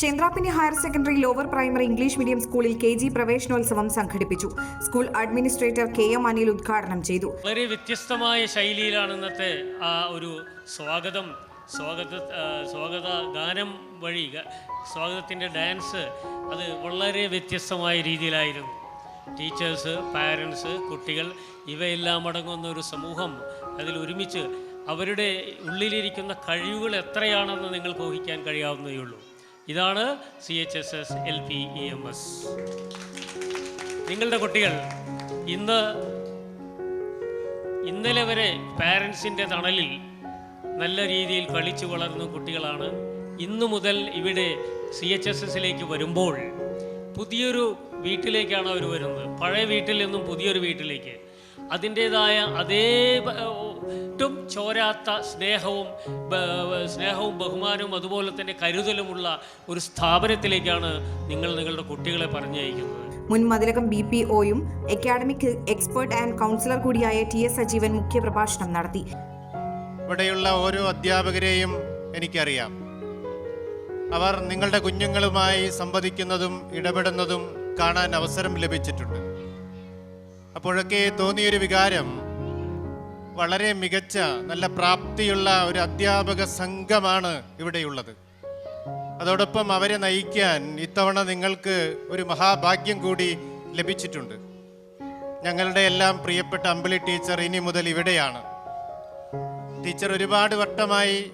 Chandrappinni higher secondary lower primary English medium സ്കൂളിൽ K G പ്രവേശനോത്സവം സംഘടിപ്പിച്ചു. School administrator K M Anil ഉദ്ഘാടനം ചെയ്തു. വളരെ വ്യത്യസ്തമായ ശൈലിയിലാണ് ഇന്നത്തെ ആ ഒരു സ്വാഗതം. സ്വാഗത സ്വാഗത ഗാനം വഴി സ്വാഗതത്തിന്റെ ഡാൻസ് അത് വളരെ വ്യത്യസ്തമായ രീതിയിലായിരുന്നു. ടീച്ചേഴ്സ് പാരൻസ് കുട്ടികൾ ഇവയെല്ലാം അടങ്ങുന്ന ഒരു സമൂഹം അതിൽ ഒരുമിച്ച് അവരുടെ ഉള്ളിലിരിക്കുന്ന കഴിവുകൾ എത്രയാണെന്ന് നിങ്ങൾക്ക് ഊഹിക്കാൻ കഴിയാവുന്നതേ ഉള്ളൂ ഇതാണ് C H S S L P E M S നിങ്ങളുടെ കുട്ടികൾ ഇന്ന് ഇന്നലെ വരെ പാരൻസിന്റെ തണലിൽ നല്ല രീതിയിൽ കളിച്ചു വളർന്ന കുട്ടികളാണ്. ഇന്നു മുതൽ ഇവിടെ സി എച്ച് എസ് എസിലേക്ക് വരുമ്പോൾ പുതിയൊരു വീട്ടിലേക്കാണ് അവർ വരുന്നത്. പഴയ വീട്ടിൽ നിന്നും പുതിയൊരു വീട്ടിലേക്ക്. അതിന്റേതായ അതേ ഒട്ടും ചോരാത്ത സ്നേഹവും സ്നേഹവും ബഹുമാനവും അതുപോലെ തന്നെ കരുതലുമുള്ള ഒരു സ്ഥാപനത്തിലേക്കാണ് നിങ്ങൾ നിങ്ങളുടെ കുട്ടികളെ പറഞ്ഞയക്കുന്നത്. മുൻ മതിലകം ബി പി ഒയും അക്കാഡമിക് എക്സ്പേർട്ട് ആൻഡ് കൗൺസിലർ കൂടിയായ ടി എസ് സജീവൻ മുഖ്യ പ്രഭാഷണം നടത്തി. ഇവിടെയുള്ള ഓരോ അധ്യാപകരെയും എനിക്കറിയാം. അവർ നിങ്ങളുടെ കുഞ്ഞുങ്ങളുമായി സംവദിക്കുന്നതും ഇടപെടുന്നതും കാണാൻ അവസരം ലഭിച്ചിട്ടുണ്ട്. അപ്പോഴൊക്കെ തോന്നിയൊരു വികാരം വളരെ മികച്ച നല്ല പ്രാപ്തിയുള്ള ഒരു അധ്യാപക സംഘമാണ് ഇവിടെയുള്ളത്. അതോടൊപ്പം അവരെ നയിക്കാൻ ഇത്തവണ നിങ്ങൾക്ക് ഒരു മഹാഭാഗ്യം കൂടി ലഭിച്ചിട്ടുണ്ട്. ഞങ്ങളുടെ എല്ലാം പ്രിയപ്പെട്ട അമ്പിളി ടീച്ചർ ഇനി മുതൽ ഇവിടെയാണ്. ടീച്ചർ ഒരുപാട് വട്ടമായി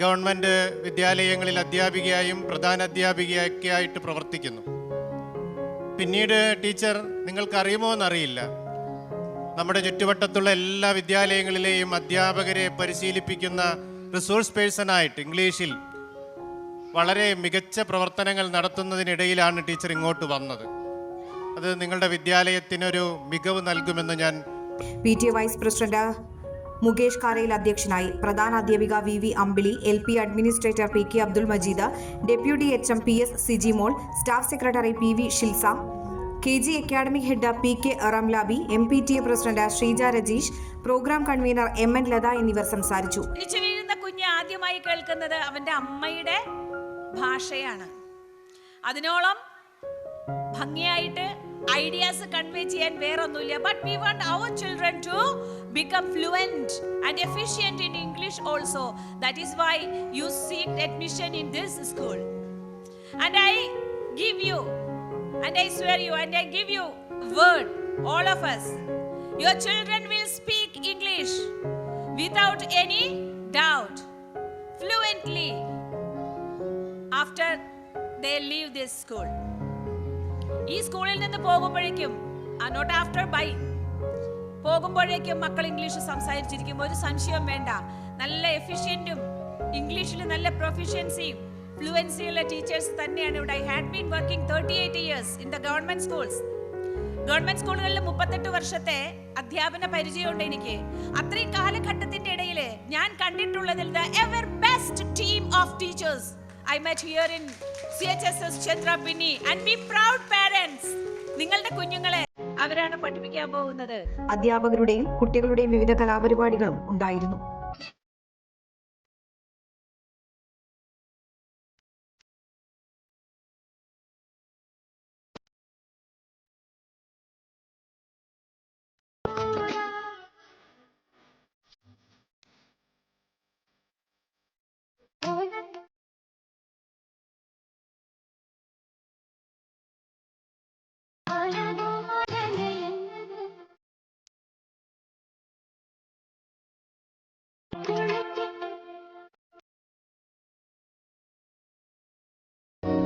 ഗവൺമെന്റ് വിദ്യാലയങ്ങളിൽ അധ്യാപികയായും പ്രധാന അധ്യാപികയൊക്കെ ആയിട്ട് പ്രവർത്തിക്കുന്നു. പിന്നീട് ടീച്ചർ നിങ്ങൾക്കറിയുമോ എന്നറിയില്ല. നമ്മുടെ ചുറ്റുവട്ടത്തുള്ള എല്ലാ വിദ്യാലയങ്ങളിലെയും അധ്യാപകരെ പരിശീലിപ്പിക്കുന്ന റിസോഴ്സ് പേഴ്സണായിട്ട് ഇംഗ്ലീഷിൽ വളരെ മികച്ച പ്രവർത്തനങ്ങൾ നടത്തുന്നതിനിടയിലാണ് ടീച്ചർ ഇങ്ങോട്ട് വന്നത്. അത് നിങ്ങളുടെ വിദ്യാലയത്തിനൊരു മികവ് നൽകുമെന്ന് ഞാൻ P T vice president Mukesh Karayil അധ്യക്ഷനായി പ്രധാന അധ്യാപിക V V Ambili L P administrator P K Abdul Majeed deputy H M P S Sijimol staff secretary P V Shilsa K G academic head P K Ramlabi M P T A president Sreeja Rajeesh programme convener M N Latha എന്നിവർ സംസാരിച്ചു. വീഴുന്ന കുഞ്ഞ് ആദ്യമായി കേൾക്കുന്നത് അവന്റെ അമ്മയുടെ ഭാഷയാണ്. അതിനോളം ഭംഗിയായിട്ട് ഐഡിയാസ് കൺവേ ചെയ്യാൻ വേറൊന്നുമില്ല. But we want our children to become fluent and efficient in English also that is why you seek admission in this school and I give you and I swear you and I give you word all of us your children will speak English without any doubt fluently after they leave this school ഈ സ്കൂളിൽ നിന്ന് പോകുമ്പോഴേക്കും not after by പോകുമ്പോഴേക്കും മക്കൾ English സംസാരിച്ചിരിക്കും ഒരു സംശയവും വേണ്ട നല്ല എഫിഷ്യന്റും ഇംഗ്ലീഷിൽ നല്ല പ്രൊഫിഷ്യൻസിയും ഫ്ലുവൻസിയുള്ള ടീച്ചേഴ്സ് തന്നെയാണ് ഇവിടെ. I had been working thirty eight years in the government schools government സ്കൂളുകളിൽ മുപ്പത്തെട്ട് വർഷത്തെ അധ്യാപന പരിചയമുണ്ട് എനിക്ക്. അത്രയും കാലഘട്ടത്തിന്റെ ഇടയിൽ ഞാൻ കണ്ടിട്ടുള്ളതിൽ the ever best team of teachers I met here in C H S S Chandrapinni and be proud parents നിങ്ങളുടെ കുഞ്ഞുങ്ങളെ അവരാണ് പഠിപ്പിക്കാൻ പോകുന്നത്. അധ്യാപകരുടെയും കുട്ടികളുടെയും വിവിധ കലാപരിപാടികളും ഉണ്ടായിരുന്നു.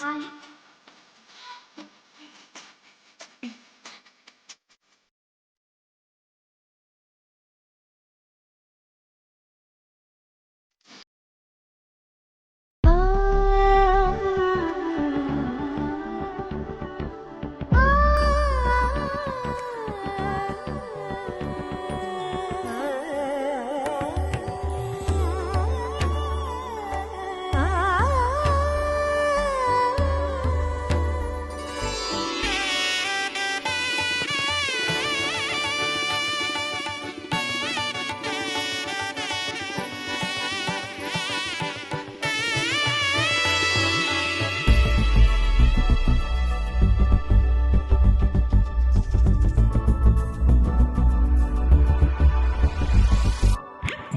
I